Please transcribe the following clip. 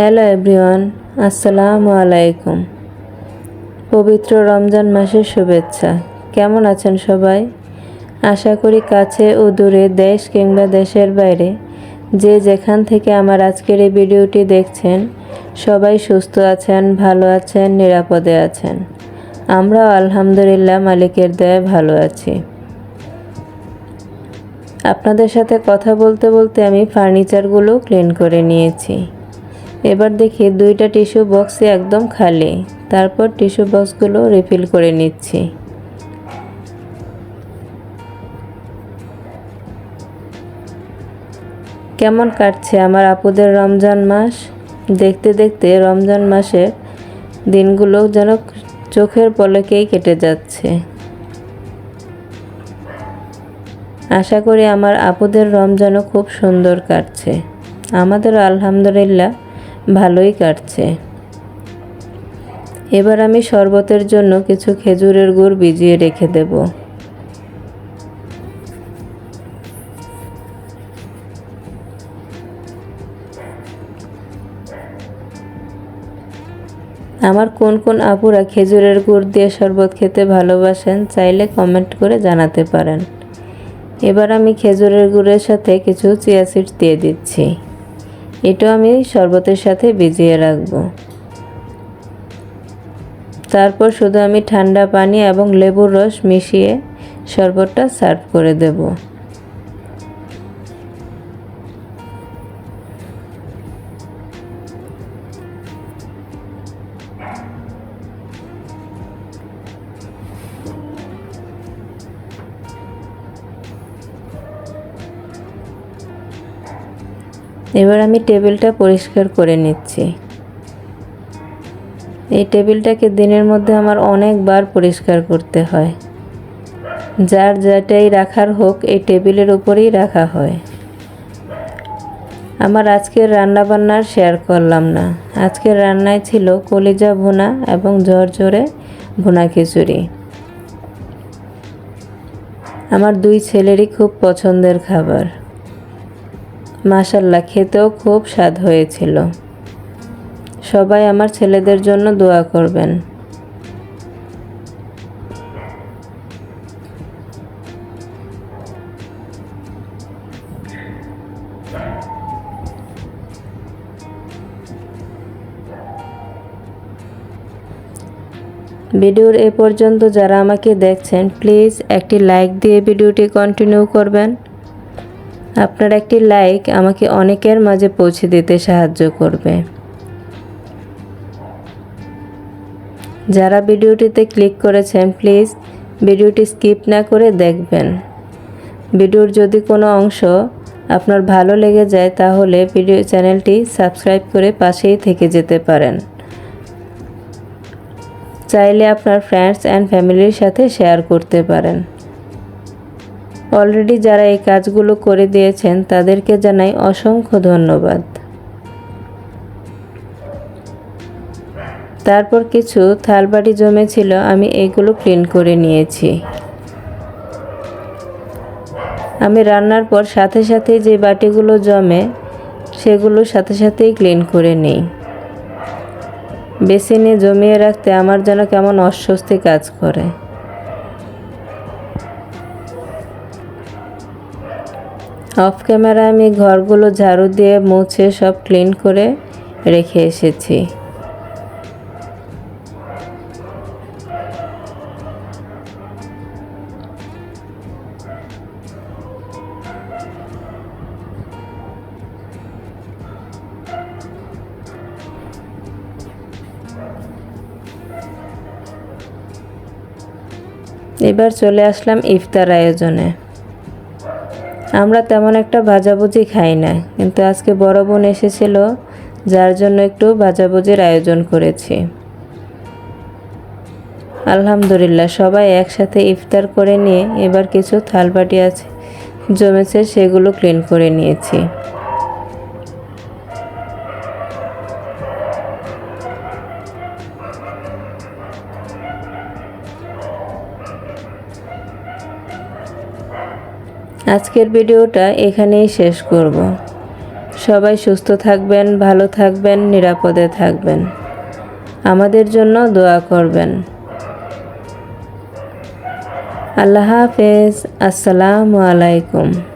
Hello everyone, আসসালামু আলাইকুম। পবিত্র রমজান মাসের শুভেচ্ছা। কেমন আছেন সবাই? আশা করি কাছে ও দূরে দেশ কিংবা দেশের বাইরে যে যেখান থেকে আমার আজকের এই ভিডিওটি দেখছেন, সবাই সুস্থ আছেন, ভালো আছেন, নিরাপদে আছেন। আমরাও আলহামদুলিল্লাহ মালিকের দয়ায় ভালো আছি। আপনাদের সাথে কথা বলতে বলতে আমি ফার্নিচারগুলো ক্লিন করে নিয়েছি। এবার দেখি দুইটা টিস্যু বক্সে একদম খালি। তারপর টিস্যু বক্সগুলো রিফিল করে নিচ্ছি। কেমন কাটছে আমার আপুদের রমজান মাস? দেখতে দেখতে রমজান মাসের দিনগুলো যেন চোখের পলকেই কেটে যাচ্ছে। আশা করি আমার আপুদের রমজানও খুব সুন্দর কাটছে। আমাদের আলহামদুলিল্লাহ ভালোই কাটছে। এবার আমি শরবতের জন্য কিছু খেজুরের গুড় ভিজিয়ে রেখে দেব। আমার কোন কোন আপুরা খেজুরের গুড় দিয়ে শরবত খেতে ভালোবাসেন, চাইলে কমেন্ট করে জানাতে পারেন। এবার আমি খেজুরের গুড়ের সাথে কিছু চিয়া সিডস দিয়ে দিচ্ছি। এটাও আমি শরবতের সাথে ভিজিয়ে রাখব। তারপর শুধু আমি ঠান্ডা পানি এবং লেবুর রস মিশিয়ে শরবতটা সার্ভ করে দেব। এবার আমি টেবিলটা পরিষ্কার করে নিচ্ছি। এই টেবিলটাকে দিনের মধ্যে আমার অনেকবার পরিষ্কার করতে হয়। যার যেটাই রাখার হোক, এই টেবিলের উপরেই রাখা হয়। আমার আজকের রান্নাবান্নার শেয়ার করলাম না। আজকের রান্নায় ছিল কলিজা ভুনা এবং ঝরঝরে ভুনা খিচুড়ি। আমার দুই ছেলেরই খুব পছন্দের খাবার। মাশাল্লাহ, খেতেও খুব স্বাদ হয়েছিল। সবাই আমার ছেলেদের জন্য দোয়া করবেন। ভিডিওর এ পর্যন্ত যারা আমাকে দেখছেন, প্লিজ একটি লাইক দিয়ে ভিডিওটি কন্টিনিউ করবেন। আপনার একটি লাইক আমাকে অনেকের মাঝে পৌঁছে দিতে সাহায্য করবে। যারা ভিডিওটিতে ক্লিক করেছেন প্লিজ ভিডিওটি স্কিপ না করে দেখবেন। ভিডিওর যদি কোনো অংশ আপনার ভালো লেগে যায়, তাহলে ভিডিও চ্যানেলটি সাবস্ক্রাইব করে পাশেই থেকে যেতে পারেন। চাইলে আপনার ফ্রেন্ডস অ্যান্ড ফ্যামিলির সাথে শেয়ার করতে পারেন। অলরেডি যারা এই কাজগুলো করে দিয়েছেন, তাদেরকে জানাই অসংখ্য ধন্যবাদ। তারপর কিছু থালবাটি জমেছিল, আমি এগুলো ক্লিন করে নিয়েছি। আমি রান্নার পর সাথে সাথে যে বাটিগুলো জমে, সেগুলো সাথে সাথেই ক্লিন করে নিই। বেসিনে জমিয়ে রাখতে আমার যেন কেমন অস্বস্তি কাজ করে। অফ ক্যামেরা আমি ঘরগুলো ঝাড়ু দিয়ে মুছে সব ক্লিন করে রেখে এসেছি। এবার চলে আসলাম ইফতার আয়োজনে। আমরা তেমন একটা ভাজাভুজি খাই না। কিন্তু আজকে বড় বোন এসেছিল, যার জন্য একটু ভাজাভুজির আয়োজন করেছি। আলহামদুলিল্লাহ, সবাই একসাথে ইফতার করে নিয়ে এবার কিছু থালবাটি আছে, জমেছে সেগুলো ক্লিন করে নিয়েছি। আজকের ভিডিওটা এখানেই শেষ করব। সবাই সুস্থ থাকবেন, ভালো থাকবেন, নিরাপদে থাকবেন। আমাদের জন্য দোয়া করবেন। আল্লাহ হাফেজ। আসসালামু আলাইকুম।